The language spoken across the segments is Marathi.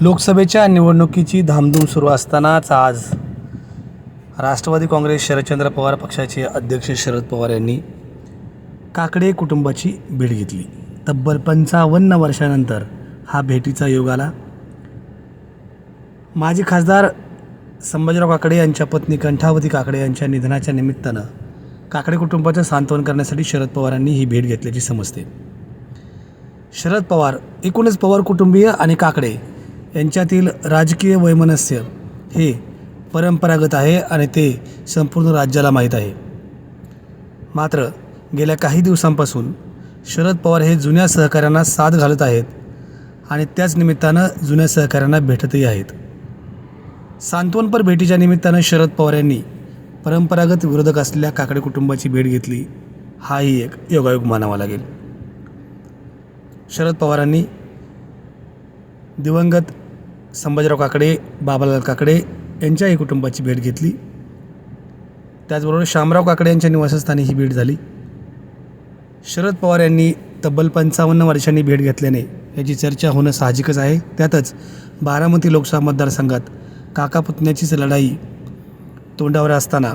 लोकसभेच्या निवडणुकीची धामधूम सुरू असतानाच आज राष्ट्रवादी काँग्रेस शरदचंद्र पवार पक्षाचे अध्यक्ष शरद पवार यांनी काकडे कुटुंबाची भेट घेतली. तब्बल पंचावन्न वर्षानंतर हा भेटीचा योग आला. माजी खासदार संभाजीराव काकडे यांच्या पत्नी कंठावती काकडे यांच्या निधनाच्या निमित्तानं काकडे कुटुंबाचं सांत्वन करण्यासाठी शरद पवारांनी ही भेट घेतल्याची समजते. शरद पवार एकूणच पवार कुटुंबीय आणि काकडे यांच्यातील राजकीय वैमनस्य हे परंपरागत आहे आणि ते संपूर्ण राज्याला माहीत आहे. मात्र गेल्या काही दिवसांपासून शरद पवार हे जुन्या सहकाऱ्यांना साथ घालत आहेत आणि त्याच निमित्तानं जुन्या सहकाऱ्यांना भेटतही आहेत. सांत्वनपर भेटीच्या निमित्तानं शरद पवार यांनी परंपरागत विरोधक असलेल्या काकडे कुटुंबाची भेट घेतली हाही एक योगायोग मानावा लागेल. शरद पवारांनी दिवंगत संभाजीराव काकडे बाबालाल काकडे यांच्याही कुटुंबाची भेट घेतली. त्याचबरोबर शामराव काकडे यांच्या निवासस्थानी ही भेट झाली. शरद पवार यांनी तब्बल पंचावन्न वर्षांनी भेट घेतल्याने याची चर्चा होणं साहजिकच आहे. त्यातच बारामती लोकसभा मतदारसंघात काका पुतण्याचीच लढाई तोंडावर असताना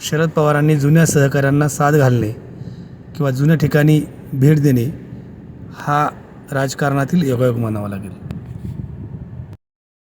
शरद पवारांनी जुन्या सहकाऱ्यांना साथ घालणे किंवा जुन्या ठिकाणी भेट देणे हा राजकारणातील योगायोग मानावा लागेल.